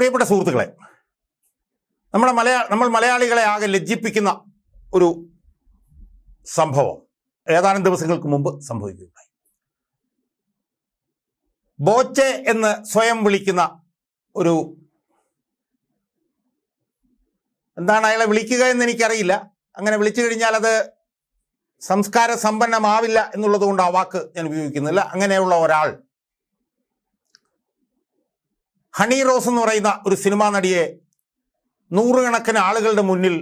പ്രിയപ്പെട്ട സുഹൃത്തുക്കളെ നമ്മുടെ മലയാള നമ്മൾ മലയാളികളെ ആകെ ലജ്ജിപ്പിക്കുന്ന ഒരു സംഭവം ഏതാനും ദിവസങ്ങൾക്ക് മുമ്പ് സംഭവിക്കുകയുണ്ടായി. ബോച്ചെ എന്ന് സ്വയം വിളിക്കുന്ന ഒരു എന്താണ് അയാളെ വിളിക്കുക എന്ന് എനിക്കറിയില്ല. അങ്ങനെ വിളിച്ചു കഴിഞ്ഞാൽ അത് സംസ്കാര സമ്പന്നമാവില്ല എന്നുള്ളത് കൊണ്ട് ആ വാക്ക് ഞാൻ ഉപയോഗിക്കുന്നില്ല. അങ്ങനെയുള്ള ഒരാൾ ഹണി റോസ് എന്ന് പറയുന്ന ഒരു സിനിമാ നടിയെ നൂറുകണക്കിന് ആളുകളുടെ മുന്നിൽ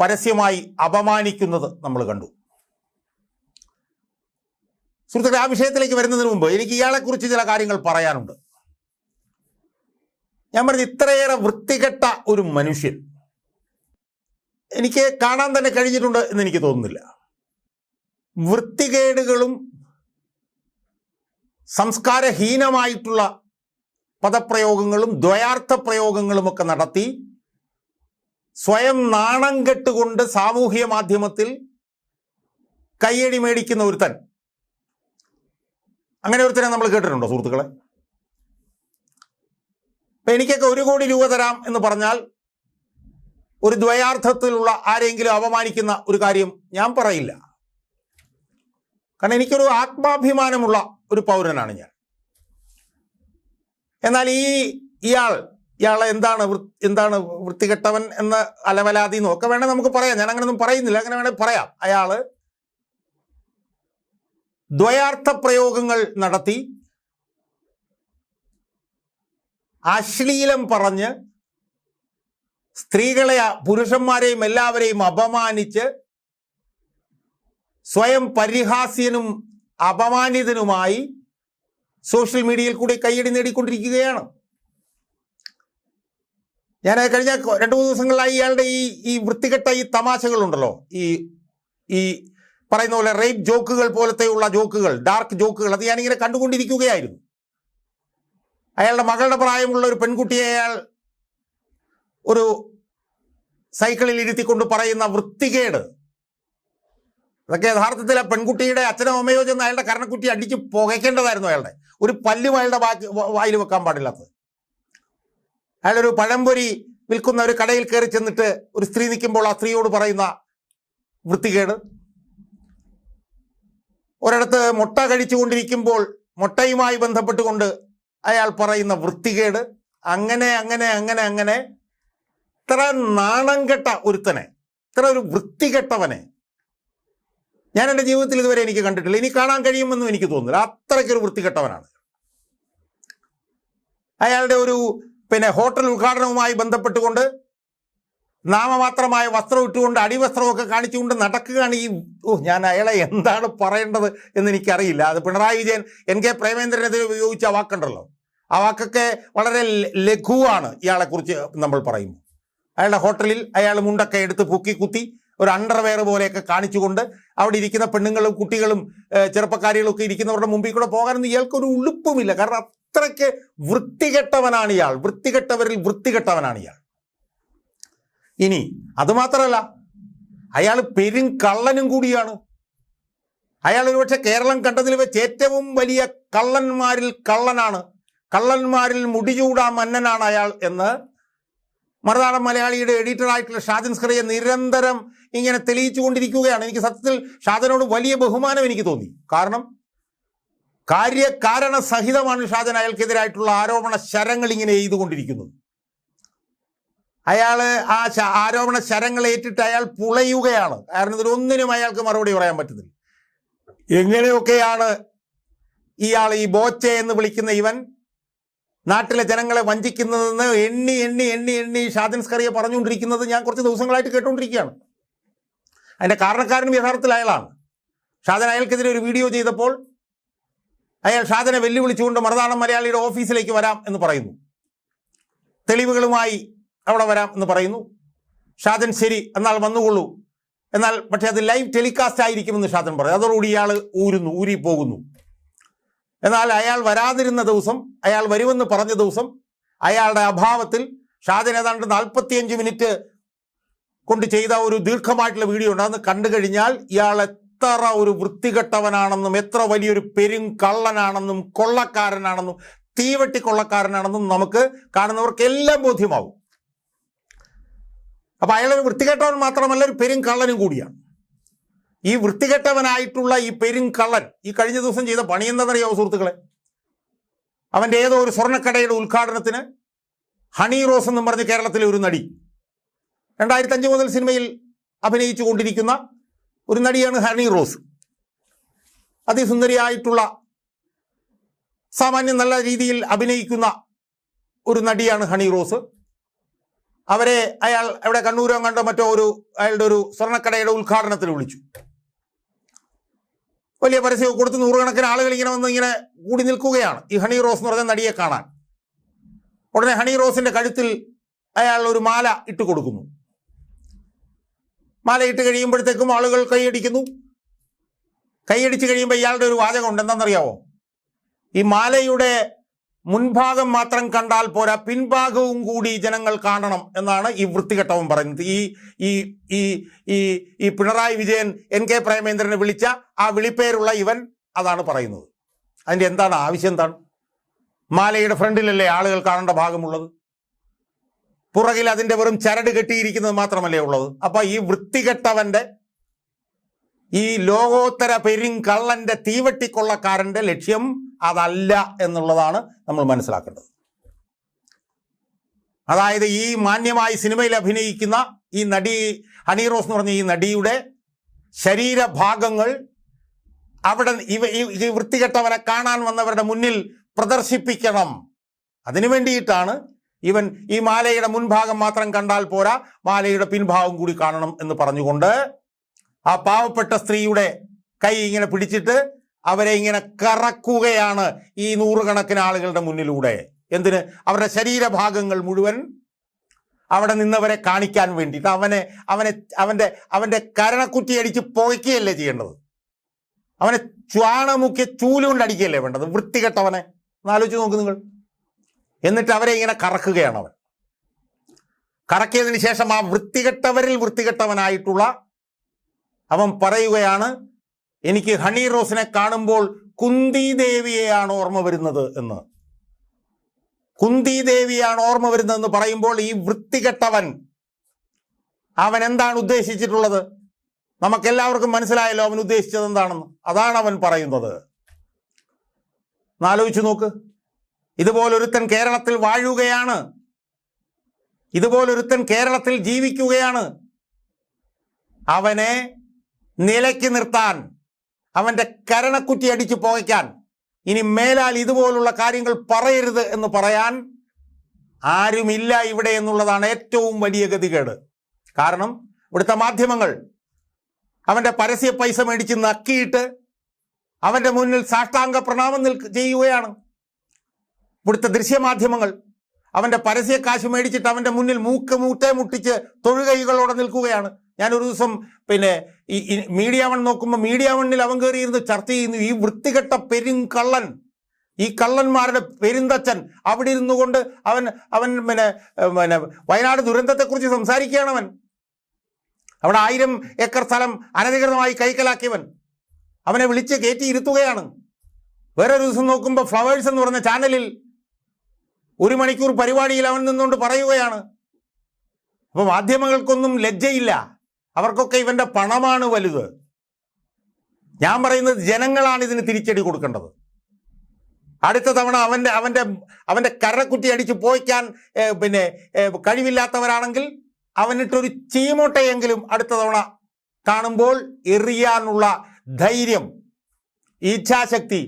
പരസ്യമായി അപമാനിക്കുന്നത് നമ്മൾ കണ്ടു. സുഹൃത്തുക്കളെ ആ വിഷയത്തിലേക്ക് വരുന്നതിന് മുമ്പ് എനിക്ക് ഇയാളെക്കുറിച്ച് ചില കാര്യങ്ങൾ പറയാനുണ്ട്. ഞാൻ പറഞ്ഞു ഇത്രയേറെ വൃത്തികെട്ട ഒരു മനുഷ്യൻ എനിക്ക് കാണാൻ തന്നെ കഴിഞ്ഞിട്ടുണ്ട് എന്ന് എനിക്ക് തോന്നുന്നില്ല. വൃത്തികേടുകളും സംസ്കാരഹീനമായിട്ടുള്ള പദപ്രയോഗങ്ങളും ദ്വയാർത്ഥ പ്രയോഗങ്ങളുമൊക്കെ നടത്തി സ്വയം നാണം കെട്ടുകൊണ്ട് സാമൂഹ്യ മാധ്യമത്തിൽ കയ്യടി മേടിക്കുന്ന ഒരുത്തൻ. അങ്ങനെ ഒരുത്തനെ നമ്മൾ കേട്ടിട്ടുണ്ടോ സുഹൃത്തുക്കളെ? ഇപ്പൊ എനിക്കൊക്കെ ഒരു കോടി രൂപ തരാം എന്ന് പറഞ്ഞാൽ ഒരു ദ്വയാർത്ഥത്തിലുള്ള ആരെങ്കിലും അപമാനിക്കുന്ന ഒരു കാര്യം ഞാൻ പറയില്ല. കാരണം എനിക്കൊരു ആത്മാഭിമാനമുള്ള ഒരു പൗരനാണ് ഞാൻ. എന്നാൽ ഈ ഇയാൾ ഇയാളെ എന്താണ് എന്താണ് വൃത്തികെട്ടവൻ എന്ന അലവലാതി എന്നൊക്കെ വേണേ നമുക്ക് പറയാം. ഞാൻ അങ്ങനെ ഒന്നും പറയുന്നില്ല. അങ്ങനെ വേണേൽ പറയാം. അയാൾ ദ്വയാർത്ഥ പ്രയോഗങ്ങൾ നടത്തി അശ്ലീലം പറഞ്ഞ് സ്ത്രീകളെ പുരുഷന്മാരെയും എല്ലാവരെയും അപമാനിച്ച് സ്വയം പരിഹാസ്യനും അപമാനിതനുമായി സോഷ്യൽ മീഡിയയിൽ കൂടി കൈയടി നേടിക്കൊണ്ടിരിക്കുകയാണ്. ഞാൻ കഴിഞ്ഞ രണ്ടു മൂന്ന് ദിവസങ്ങളിലായി ഇയാളുടെ ഈ ഈ വൃത്തികെട്ട ഈ തമാശകളുണ്ടല്ലോ. ഈ ഈ പറയുന്ന പോലെ റേപ്പ് ജോക്കുകൾ പോലത്തെയുള്ള ജോക്കുകൾ ഡാർക്ക് ജോക്കുകൾ അത് ഞാനിങ്ങനെ കണ്ടുകൊണ്ടിരിക്കുകയായിരുന്നു. അയാളുടെ മകളുടെ പ്രായമുള്ള ഒരു പെൺകുട്ടിയെ അയാൾ ഒരു സൈക്കിളിൽ ഇരുത്തിക്കൊണ്ട് പറയുന്ന വൃത്തികേട്. അതൊക്കെ യഥാർത്ഥത്തിൽ ആ പെൺകുട്ടിയുടെ അച്ഛനോ അമ്മയോ ചെന്ന് അയാളുടെ കരണക്കുറ്റി അടിച്ച് പുകയ്ക്കേണ്ടതായിരുന്നു അയാളുടെ. ഒരു പല്ലും അയാളുടെ വായിൽ വെക്കാൻ പാടില്ലാത്തത് അയാളൊരു പഴംപൊരി വിൽക്കുന്ന ഒരു കടയിൽ കയറി ചെന്നിട്ട് ഒരു സ്ത്രീ നിൽക്കുമ്പോൾ ആ സ്ത്രീയോട് പറയുന്ന വൃത്തികേട്. ഒരിടത്ത് മുട്ട കഴിച്ചുകൊണ്ടിരിക്കുമ്പോൾ മുട്ടയുമായി ബന്ധപ്പെട്ടുകൊണ്ട് അയാൾ പറയുന്ന വൃത്തികേട്. അങ്ങനെ അങ്ങനെ അങ്ങനെ അങ്ങനെ. ഇത്ര നാണം കെട്ട ഒരുത്തനെ ഇത്ര ഒരു വൃത്തികെട്ടവനെ ഞാൻ എന്റെ ജീവിതത്തിൽ ഇതുവരെ എനിക്ക് കണ്ടിട്ടില്ല. ഇനി കാണാൻ കഴിയുമെന്നും എനിക്ക് തോന്നുന്നില്ല. അത്രയ്ക്കൊരു വൃത്തികെട്ടവനാണ്. അയാളുടെ ഒരു പിന്നെ ഹോട്ടൽ ഉദ്ഘാടനവുമായി ബന്ധപ്പെട്ടുകൊണ്ട് നാമമാത്രമായ വസ്ത്രം ഇട്ടുകൊണ്ട് അടിവസ്ത്രമൊക്കെ കാണിച്ചുകൊണ്ട് നടക്കുകയാണ് ഈ ഓ ഞാൻ അയാളെ എന്താണ് പറയേണ്ടത് എന്ന് എനിക്കറിയില്ല. അത് പിണറായി വിജയൻ എൻ കെ പ്രേമേന്ദ്രനെതിരെ ഉപയോഗിച്ച വാക്കുണ്ടല്ലോ. ആ വാക്കൊക്കെ വളരെ ലഘുവാണ് ഇയാളെക്കുറിച്ച് നമ്മൾ പറയുമ്പോൾ. അയാളുടെ ഹോട്ടലിൽ അയാൾ മുണ്ടൊക്കെ എടുത്ത് പൊക്കി കുത്തി ഒരു അണ്ടർവെയർ പോലെയൊക്കെ കാണിച്ചുകൊണ്ട് അവിടെ ഇരിക്കുന്ന പെണ്ണുങ്ങളും കുട്ടികളും ചെറുപ്പക്കാരികളും ഒക്കെ ഇരിക്കുന്നവരുടെ മുമ്പിൽ കൂടെ പോകാനൊന്നും ഇയാൾക്കൊരു ഉളുപ്പുമില്ല. കാരണം അത്രയ്ക്ക് വൃത്തികെട്ടവനാണ് ഇയാൾ. വൃത്തികെട്ടവരിൽ വൃത്തികെട്ടവനാണ് ഇയാൾ. ഇനി അതുമാത്രമല്ല അയാൾ പെരും കള്ളനും കൂടിയാണ്. അയാൾ ഒരുപക്ഷെ കേരളം കണ്ടതിൽ വെച്ച് ഏറ്റവും വലിയ കള്ളന്മാരിൽ കള്ളനാണ്. കള്ളന്മാരിൽ മുടിചൂടാ മന്നനാണ് അയാൾ എന്ന് മറുനാടൻ മലയാളിയുടെ എഡിറ്ററായിട്ടുള്ള ഷാജൻ സ്കറിയെ നിരന്തരം ഇങ്ങനെ തെളിയിച്ചു കൊണ്ടിരിക്കുകയാണ് എനിക്ക് സത്യത്തിൽ ഷാജനോട് വലിയ ബഹുമാനം എനിക്ക് തോന്നി. കാരണം കാര്യകാരണ സഹിതമാണ് ഷാജൻ അയാൾക്കെതിരായിട്ടുള്ള ആരോപണ ശരങ്ങൾ ഇങ്ങനെ എഴുതുകൊണ്ടിരിക്കുന്നത് അയാൾ ആ ആരോപണ ശരങ്ങൾ ഏറ്റിട്ട് അയാൾ പുളയുകയാണ്. കാരണം ഇതിലൊന്നിനും അയാൾക്ക് മറുപടി പറയാൻ പറ്റുന്നില്ല എങ്ങനെയൊക്കെയാണ് ഇയാൾ ഈ ബോച്ചെ എന്ന് വിളിക്കുന്ന ഇവൻ നാട്ടിലെ ജനങ്ങളെ വഞ്ചിക്കുന്നതെന്ന് എണ്ണി എണ്ണി എണ്ണി എണ്ണി ഷാദിൻ സ്കറിയെ പറഞ്ഞുകൊണ്ടിരിക്കുന്നത് ഞാൻ കുറച്ച് ദിവസങ്ങളായിട്ട് കേട്ടുകൊണ്ടിരിക്കുകയാണ് അതിന്റെ കാരണക്കാരനും യഥാർത്ഥത്തിൽ അയാളാണ്. ഷാദൻ അയാൾക്കെതിരെ ഒരു വീഡിയോ ചെയ്തപ്പോൾ അയാൾ ഷാദനെ വെല്ലുവിളിച്ചുകൊണ്ട് മറുനാടൻ മലയാളിയുടെ ഓഫീസിലേക്ക് വരാം എന്ന് പറയുന്നു. തെളിവുകളുമായി അവിടെ വരാം എന്ന് പറയുന്നു. ഷാദൻ ശരി എന്നാൽ വന്നുകൊള്ളൂ. എന്നാൽ പക്ഷേ അത് ലൈവ് ടെലികാസ്റ്റ് ആയിരിക്കുമെന്ന് ഷാദൻ പറയും അതോടുകൂടി ഇയാൾ ഊരുന്നു ഊരി പോകുന്നു എന്നാൽ അയാൾ വരാതിരുന്ന ദിവസം അയാൾ വരുമെന്ന് പറഞ്ഞ ദിവസം അയാളുടെ അഭാവത്തിൽ ഷാജൻ ഏതാണ്ട് നാൽപ്പത്തിയഞ്ച് മിനിറ്റ് കൊണ്ട് ചെയ്ത ഒരു ദീർഘമായിട്ടുള്ള വീഡിയോ ഉണ്ട്. അന്ന് കണ്ടു കഴിഞ്ഞാൽ ഇയാൾ എത്ര ഒരു വൃത്തികെട്ടവനാണെന്നും എത്ര വലിയൊരു പെരും കള്ളനാണെന്നും കൊള്ളക്കാരനാണെന്നും തീവെട്ടിക്കൊള്ളക്കാരനാണെന്നും നമുക്ക് കാണുന്നവർക്ക് എല്ലാം ബോധ്യമാവും. അപ്പൊ അയാളൊരു വൃത്തികെട്ടവൻ മാത്രമല്ല ഒരു പെരും കള്ളനും കൂടിയാണ്. ഈ വൃത്തികെട്ടവനായിട്ടുള്ള ഈ പെരും കള്ളൻ ഈ കഴിഞ്ഞ ദിവസം ചെയ്ത പണി സുഹൃത്തുക്കളെ? അവന്റെ ഏതോ ഒരു സ്വർണക്കടയുടെ ഉദ്ഘാടനത്തിന് ഹണി റോസ് എന്നും പറഞ്ഞ് കേരളത്തിലെ ഒരു നടി. രണ്ടായിരത്തി അഞ്ച് മുതൽ സിനിമയിൽ അഭിനയിച്ചു കൊണ്ടിരിക്കുന്ന ഒരു നടിയാണ് ഹണി റോസ്. അതിസുന്ദരിയായിട്ടുള്ള സാമാന്യം നല്ല രീതിയിൽ അഭിനയിക്കുന്ന ഒരു നടിയാണ് ഹണി റോസ്. അവരെ അയാൾ എവിടെ കണ്ണൂരോ കണ്ടോ മറ്റോ ഒരു അയാളുടെ ഒരു സ്വർണക്കടയുടെ ഉദ്ഘാടനത്തിന് വിളിച്ചു. വലിയ പരസ്യമൊക്കെ കൊടുത്ത് നൂറുകണക്കിന് ആളുകൾ ഇങ്ങനെ വന്ന് ഇങ്ങനെ കൂടി നിൽക്കുകയാണ്. ഈ ഹണി റോസ് എന്ന് പറഞ്ഞ നടിയെ കാണാൻ. ഉടനെ ഹണി റോസിന്റെ കഴുത്തിൽ അയാൾ ഒരു മാല ഇട്ട് കൊടുക്കുന്നു. മാല ഇട്ട് കഴിയുമ്പോഴത്തേക്കും ആളുകൾ കൈയടിക്കുന്നു. കൈയടിച്ച് കഴിയുമ്പോൾ ഇയാളുടെ ഒരു വാചകം ഉണ്ട് എന്താണെന്നറിയാവോ ഈ മാലയുടെ മുൻഭാഗം മാത്രം കണ്ടാൽ പോരാ പിൻഭാഗവും കൂടി ജനങ്ങൾ കാണണം എന്നാണ് ഈ വൃത്തികെട്ടവൻ പറയുന്നത്. ഈ ഈ ഈ ഈ പിണറായി വിജയൻ എൻ കെ പ്രേമേന്ദ്രനെ വിളിച്ച ആ വിളിപ്പേരുള്ള ഇവൻ അതാണ് പറയുന്നത്. അതിന്റെ എന്താണ് ആവശ്യം എന്താണ്? മാലയുടെ ഫ്രണ്ടിലല്ലേ ആളുകൾ കാണേണ്ട ഭാഗമുള്ളത്? പുറകിൽ അതിന്റെ വെറും ചരട് കെട്ടിയിരിക്കുന്നത് മാത്രമല്ലേ ഉള്ളത്? അപ്പോൾ ഈ വൃത്തികെട്ടവന്റെ ഈ ലോകോത്തര പെരിങ്കള്ളന്റെ തീവട്ടിക്കൊള്ളക്കാരന്റെ ലക്ഷ്യം അതല്ല എന്നുള്ളതാണ് നമ്മൾ മനസ്സിലാക്കേണ്ടത്. അതായത് ഈ മാന്യമായി സിനിമയിൽ അഭിനയിക്കുന്ന ഈ നടി ഹണി റോസ് എന്ന് പറഞ്ഞ ഈ നടിയുടെ ശരീരഭാഗങ്ങൾ അവിടെ ഇവ ഈ- വൃത്തികെട്ടവനെ കാണാൻ വന്നവരുടെ മുന്നിൽ പ്രദർശിപ്പിക്കണം. അതിനു വേണ്ടിയിട്ടാണ് ഇവൻ ഈ മാലയുടെ മുൻഭാഗം മാത്രം കണ്ടാൽ പോരാ മാലയുടെ പിൻഭാഗം കൂടി കാണണം എന്ന് പറഞ്ഞുകൊണ്ട് ആ പാവപ്പെട്ട സ്ത്രീയുടെ കൈ ഇങ്ങനെ പിടിച്ചിട്ട് അവരെ ഇങ്ങനെ കറക്കുകയാണ് ഈ നൂറുകണക്കിന് ആളുകളുടെ മുന്നിലൂടെ. എന്തിന്? അവരുടെ ശരീരഭാഗങ്ങൾ മുഴുവൻ അവിടെ നിന്നവരെ കാണിക്കാൻ വേണ്ടിയിട്ട്. അവനെ അവനെ അവന്റെ അവന്റെ കരണക്കുറ്റി അടിച്ച് പുകയ്ക്കുകയല്ലേ ചെയ്യേണ്ടത്? അവനെ ച്വാണമുക്കിയ ചൂലുകൊണ്ട് അടിക്കുകയല്ലേ വേണ്ടത്? വൃത്തികെട്ടവനെ. എന്നാലോചിച്ച് നോക്ക് നിങ്ങൾ. എന്നിട്ട് അവരെ ഇങ്ങനെ കറക്കുകയാണ് അവൻ. കറക്കിയതിന് ശേഷം ആ വൃത്തികെട്ടവരിൽ വൃത്തികെട്ടവനായിട്ടുള്ള അവൻ പറയുകയാണ് എനിക്ക് ഹണി റോസിനെ കാണുമ്പോൾ കുന്തി ദേവിയെയാണ് ഓർമ്മ വരുന്നത് എന്ന്. കുന്തി ദേവിയാണ് ഓർമ്മ വരുന്നതെന്ന് പറയുമ്പോൾ ഈ വൃത്തികെട്ടവൻ അവൻ എന്താണ് ഉദ്ദേശിച്ചിട്ടുള്ളത്? നമുക്കെല്ലാവർക്കും മനസ്സിലായല്ലോ അവൻ ഉദ്ദേശിച്ചത് എന്താണെന്ന്. അതാണ് അവൻ പറയുന്നത്. ആലോചിച്ചു നോക്ക്. ഇതുപോലൊരുത്തൻ കേരളത്തിൽ വാഴുകയാണ്. ഇതുപോലൊരുത്തൻ കേരളത്തിൽ ജീവിക്കുകയാണ്. അവനെ നിലയ്ക്ക് നിർത്താൻ അവന്റെ കരണക്കുറ്റി അടിച്ചു പോകയ്ക്കാൻ. ഇനി മേലാൽ ഇതുപോലുള്ള കാര്യങ്ങൾ പറയരുത് എന്ന് പറയാൻ ആരുമില്ല ഇവിടെ എന്നുള്ളതാണ് ഏറ്റവും വലിയ ഗതികേട്. കാരണം ഇവിടുത്തെ മാധ്യമങ്ങൾ അവന്റെ പരസ്യ പൈസ മേടിച്ച് നക്കിയിട്ട് അവന്റെ മുന്നിൽ സാഷ്ടാംഗ പ്രണാമം നിൽക്ക് ചെയ്യുകയാണ്. ഇവിടുത്തെ ദൃശ്യമാധ്യമങ്ങൾ അവന്റെ പരസ്യ കാശ് മേടിച്ചിട്ട് അവന്റെ മുന്നിൽ മൂക്ക് മൂട്ടേ മുട്ടിച്ച് തൊഴുകൈകളോടെ നിൽക്കുകയാണ്. ഞാനൊരു ദിവസം പിന്നെ ഈ മീഡിയ വൺ നോക്കുമ്പോൾ മീഡിയ വണ്ണിൽ അവൻ കയറിയിരുന്ന് ചർച്ച ചെയ്യുന്നു. ഈ വൃത്തികെട്ട പെരുങ്കള്ളൻ ഈ കള്ളന്മാരുടെ പെരുന്തച്ഛൻ അവിടെ ഇരുന്നു കൊണ്ട് അവൻ അവൻ പിന്നെ പിന്നെ വയനാട് ദുരന്തത്തെക്കുറിച്ച് സംസാരിക്കുകയാണ് അവൻ. അവിടെ ആയിരം ഏക്കർ സ്ഥലം അനധികൃതമായി കൈക്കലാക്കിയവൻ. അവനെ വിളിച്ച് കയറ്റി ഇരുത്തുകയാണ്. വേറെ ഒരു ദിവസം നോക്കുമ്പോൾ ഫ്ലവേഴ്സ് എന്ന് പറഞ്ഞ ചാനലിൽ ഒരു മണിക്കൂർ പരിപാടിയിൽ അവൻ നിന്നുകൊണ്ട് പറയുകയാണ്. അപ്പോൾ മാധ്യമങ്ങൾക്കൊന്നും ലജ്ജയില്ല. അവർക്കൊക്കെ ഇവന്റെ പണമാണ് വലുത്. ഞാൻ പറയുന്നത് ജനങ്ങളാണ് ഇതിന് തിരിച്ചടി കൊടുക്കേണ്ടത്. അടുത്ത തവണ അവന്റെ അവന്റെ അവന്റെ കരക്കുറ്റി അടിച്ച് പോയിക്കാൻ പിന്നെ കഴിവില്ലാത്തവരാണെങ്കിൽ അവനിട്ടൊരു ചീമോട്ടയെങ്കിലും അടുത്ത തവണ കാണുമ്പോൾ എറിയാനുള്ള ധൈര്യം ഇച്ഛാശക്തി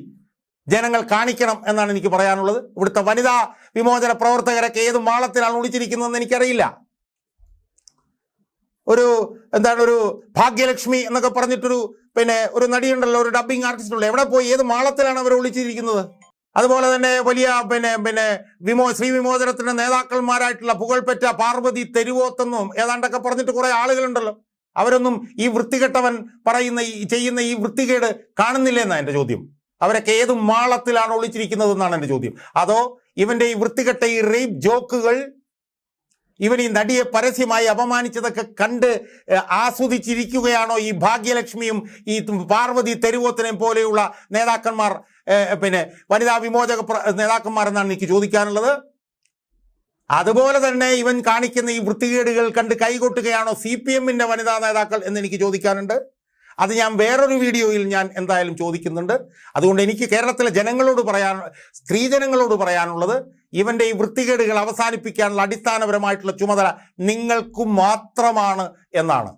ജനങ്ങൾ കാണിക്കണം എന്നാണ് എനിക്ക് പറയാനുള്ളത്. ഇവിടുത്തെ വനിതാ വിമോചന പ്രവർത്തകരൊക്കെ ഏത് മാളത്തിലാണ് ഒളിച്ചിരിക്കുന്നതെന്ന് എനിക്കറിയില്ല. ഒരു എന്താണ് ഒരു ഭാഗ്യലക്ഷ്മി എന്നൊക്കെ പറഞ്ഞിട്ടൊരു പിന്നെ ഒരു നടിയുണ്ടല്ലോ ഒരു ഡബിങ് ആർട്ടിസ്റ്റ് ഉള്ളത് എവിടെ പോയി? ഏത് മാളത്തിലാണ് അവർ ഒളിച്ചിരിക്കുന്നത്? അതുപോലെ തന്നെ വലിയ പിന്നെ പിന്നെ വിമോ ശ്രീ വിമോചനത്തിന്റെ നേതാക്കന്മാരായിട്ടുള്ള പുകഴ്പെറ്റ പാർവതി തെരുവോത്തെന്നും ഏതാണ്ടൊക്കെ പറഞ്ഞിട്ട് കുറേ ആളുകളുണ്ടല്ലോ. അവരൊന്നും ഈ വൃത്തികെട്ടവൻ പറയുന്ന ഈ ചെയ്യുന്ന ഈ വൃത്തികേട് കാണുന്നില്ല എന്നാണ് എന്റെ ചോദ്യം. അവരൊക്കെ ഏത് മാളത്തിലാണ് ഒളിച്ചിരിക്കുന്നത് എന്നാണ് എന്റെ ചോദ്യം. അതോ ഇവന്റെ ഈ വൃത്തികെട്ട ഈ റേപ്പ് ജോക്കുകൾ ഇവൻ ഈ നടിയെ പരസ്യമായി അപമാനിച്ചതൊക്കെ കണ്ട് ആസ്വദിച്ചിരിക്കുകയാണോ ഈ ഭാഗ്യലക്ഷ്മിയും ഈ പാർവതി തെരുവോത്തനെയും പോലെയുള്ള നേതാക്കന്മാർ പിന്നെ വനിതാ വിമോചക നേതാക്കന്മാർ എന്നാണ് എനിക്ക് ചോദിക്കാനുള്ളത്. അതുപോലെ തന്നെ ഇവൻ കാണിക്കുന്ന ഈ വൃത്തികേടുകൾ കണ്ട് കൈകൊട്ടുകയാണോ സി പി എമ്മിന്റെ വനിതാ നേതാക്കൾ എന്ന് എനിക്ക് ചോദിക്കാനുണ്ട്. അത് ഞാൻ വേറൊരു വീഡിയോയിൽ ഞാൻ എന്തായാലും ചോദിക്കുന്നുണ്ട്. അതുകൊണ്ട് എനിക്ക് കേരളത്തിലെ ജനങ്ങളോട് പറയാൻ സ്ത്രീജനങ്ങളോട് പറയാനുള്ളത് ഇവന്റെ ഈ വൃത്തികേടുകൾ അവസാനിപ്പിക്കാനുള്ള അടിസ്ഥാനപരമായിട്ടുള്ള ചുമതല നിങ്ങൾക്ക് മാത്രമാണ് എന്നാണ്.